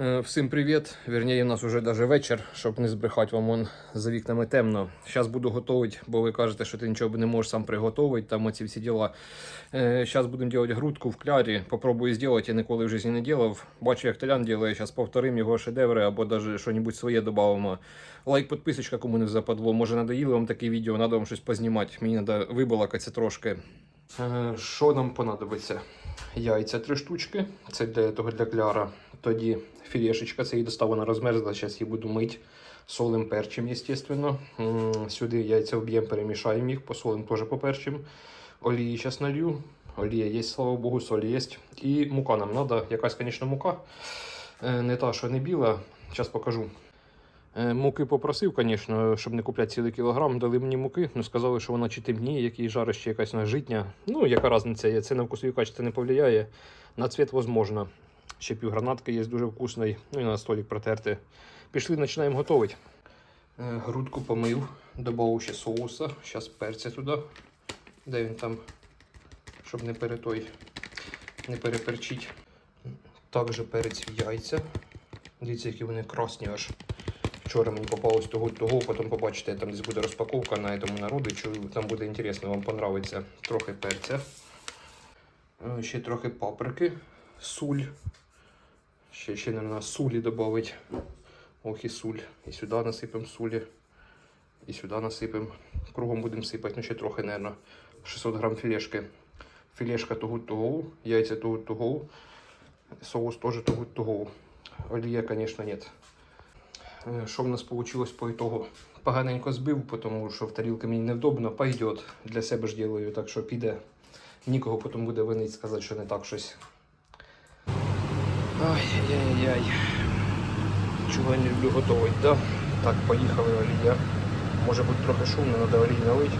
Е, Всім привіт. Вірніше, у нас вже даже вечір, щоб не збрехати вам он за вікнами темно. Зараз буду готувати, бо ви кажете, що ти нічого не можеш сам приготувати, там оці всі діла. Зараз будемо робити грудку в клярі. Попробую зробити, я ніколи в житті не робив. Бачу, як Толян робить, зараз повторимо його шедеври або навіть щось своє додамо. Лайк, підписочка, кому не западло. Може надоїли вам таке відео, треба вам щось познімати. Мені треба вибалакатися трошки. Е, Що нам понадобиться? Яйця три штучки. Це для того для кляра. Тоді філешечка, це її достав, вона розмерзла. Зараз її буду мити солим перчим. М, Сюди яйця вб'ємо, перемішаємо їх, посолим теж по перчим. Олії зараз налью. Олія є, слава Богу, соль є. І мука нам треба. Якась, звісно, мука. Е, Не та, що не біла. Зараз покажу. Е, Муки попросив, звісно, щоб не купляти цілий кілограм. Дали мені муки, ну сказали, що вона чи темніє, який жарить, ще якась вона житня. Ну, яка різниця є. Це на вкусові качество не повлияє. На цвіт можливо. Ще півгранатки є дуже вкусний. Ну і на столик протерти. Пішли, починаємо готувати. Е, Грудку помив, додав ще соуса. Зараз перця туди. Де він там, щоб не перетой, не переперчить. Також перець в яйця. Дивіться, які вони красні аж. Вчора мені попалось того того, потім побачите, там десь буде розпаковка на цьому народичу. Там буде інтересно, вам понравиться. Трохи перця. Е, Ще трохи паприки, суль. Ще, ще наверное, сулі додати. Ох і суль. І сюди насипемо сулі. І сюди насипемо. Кругом будемо сипати, ну ще трохи, наверное, 600 грам філешки. Філешка того-того, яйця того-того. Соус теж того-того. Олія, звісно, нет. Е, Що в нас вийшло по ітогу? Поганенько збив, тому що в тарілки мені невдобно, пойдет. Для себе ж ділаю, так що піде. Нікого потім буде винить сказати, що не так щось. Ай-яй-яй. Чого я не люблю готувати, да? Так, поїхали олія. Може бути трохи шумно, треба олій налити.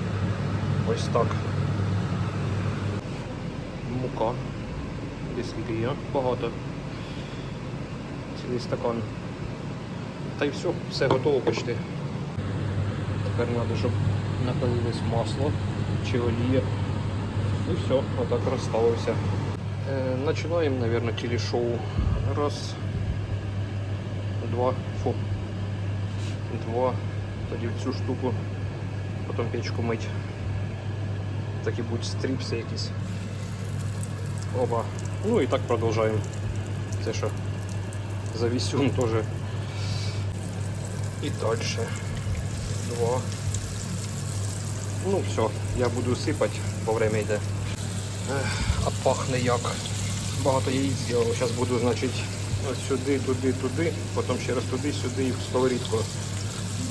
Ось так. Мука. Десь скільки є? Багато. Цілий стакан. Та й все, все готово почти. Тепер треба, щоб напилилось масло чи олія. І все, отак розставився. Е, Починаємо, мабуть, телешоу. Раз, два, фу. Два. Тоді в цю штуку. Потім печку мить. Такі будуть стріпси якісь. Оба. Ну і так продовжуємо. Це що? Завісюн теж. І далі. Два. Ну все, я буду сипати, бо время йде. А пахне як. Багато яїць зробив. Зараз буду, значить, ось сюди, туди, туди, потім ще раз туди, сюди і в сковорідку.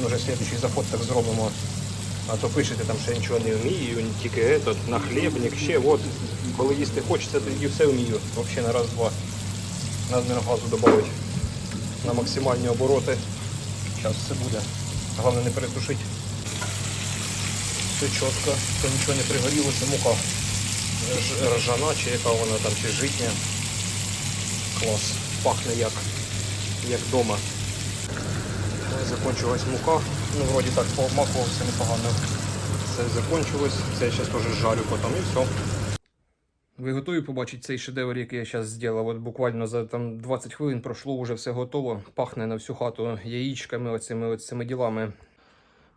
Може слідчий заход так зробимо. А то пишете там, що я нічого не вмію, тільки этот, на хлібник, ще от. Коли їсти хочеться, тоді все вмію. Взагалі на раз-два. Надо газу додати на максимальні обороти. Зараз все буде. Головне не перетушити. Все чітко, то нічого не пригорілося, мука ржана чи яка вона там, чи житня. Клас. Пахне як, як вдома. Закончилась мука. Ну, вроді так пообмакувався непогано. Все закончилось. Це я зараз теж жарю потім і все. Ви готові побачити цей шедевр, який я зараз зробив? От буквально за там 20 хвилин пройшло, вже все готово. Пахне на всю хату яєчками, оцими, оцими ділами.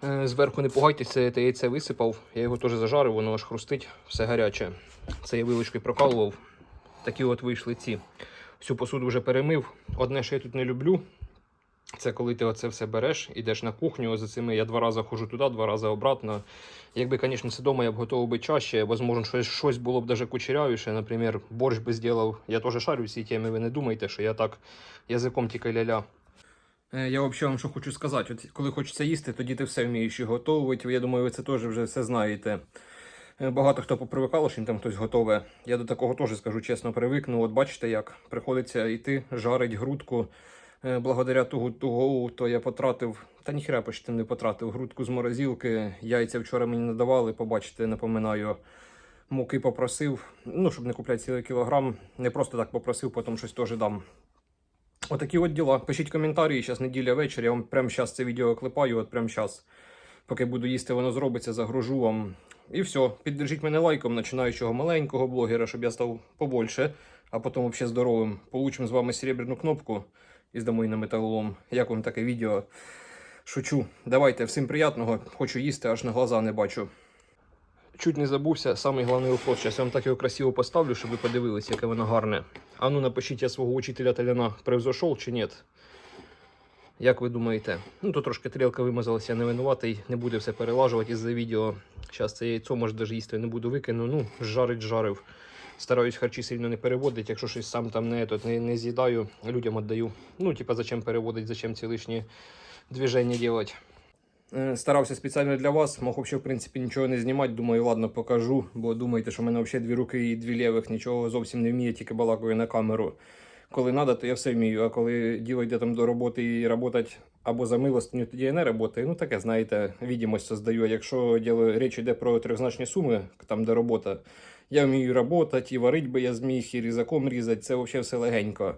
Е, Зверху не пугайтеся, я яйце висипав. Я його теж зажарив, воно аж хрустить, все гаряче. Це я вилочкою прокалував. Такі от вийшли ці. Всю посуду вже перемив. Одне, що я тут не люблю, це коли ти оце все береш, ідеш на кухню, за цими я два рази хожу туди, два рази обратно. Якби, звісно, це вдома я б готував би чаще, можливо, щось, щось було б даже кучерявіше, наприклад, борщ би зробив. Я теж шарю всі теми, ви не думайте, що я так язиком тільки ля-ля. Е, Я взагалі вам що хочу сказати. От коли хочеться їсти, тоді ти все вмієш і готувати. Я думаю, ви це теж вже все знаєте. Е, Багато хто попривикало, що їм там хтось готове. Я до такого теж скажу чесно, привикну. От бачите, як приходиться йти, жарить грудку. Е, Благодаря того, того, то я потратив, та ніхера почти не потратив грудку з морозилки. Яйця вчора мені надавали, побачите, напоминаю. Муки попросив, ну, щоб не купляти цілий кілограм. Не просто так попросив, потім щось теж дам. Отакі от діла. Пишіть коментарі, зараз неділя вечір. Я вам прямо зараз це відео клепаю, от прямо зараз. Поки буду їсти, воно зробиться, загружу вам. І все. Піддержіть мене лайком, починаючого маленького блогера, щоб я став побольше, а потім взагалі здоровим. Получимо з вами серебряну кнопку. і здамо на металолом. Як вам таке відео? Шучу. Давайте, всім приятного. Хочу їсти, аж на глаза не бачу. Чуть не забувся, самий головний вопрос. Зараз я вам так його красиво поставлю, щоб ви подивилися, яке воно гарне. А ну напишіть, я свого учителя Таляна превзошов чи ні. Як ви думаєте? Ну, тут трошки тарілка вимазалася, я не винуватий, не буде все перелажувати із-за відео. Зараз це яйцо, може, навіть їсти не буду викину. Ну, жарить, жарив. Стараюсь харчі сильно не переводити, якщо щось сам там не, тут, не, не з'їдаю, людям віддаю. Ну, типа, зачем переводити, зачем ці лишні движення робити. Е, Старався спеціально для вас, мог взагалі, в принципі, нічого не знімати. Думаю, ладно, покажу, бо думаєте, що в мене взагалі дві руки і дві лівих, нічого зовсім не вміє, тільки балакаю на камеру. Коли треба, то я все вмію, а коли діло йде там до роботи і працювати або за милостиню, тоді я не працюю. Ну таке, знаєте, відомость создаю. Якщо діло, річ йде про трьохзначні суми, там де робота, я вмію працювати, і варить би я зміг, і різаком різати, це взагалі все легенько.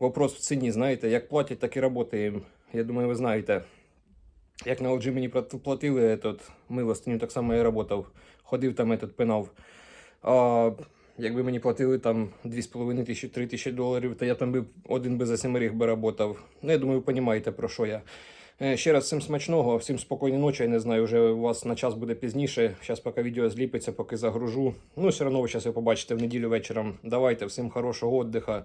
Вопрос в ціні, знаєте, як платять, так і працюємо. Я думаю, ви знаєте. Як на LG мені платили этот, милостиню, так само я працював. Ходив там этот, пинав. А якби мені платили там 2,5 тисячі, 3 тисячі доларів, то я там би один би за семерих би працював. Ну, я думаю, ви розумієте, про що я. Е, Ще раз всім смачного, всім спокійної ночі. Я не знаю, вже у вас на час буде пізніше. Зараз поки відео зліпиться, поки загружу. Ну, все одно ви зараз його побачите в неділю вечором. Давайте, всім хорошого віддиха.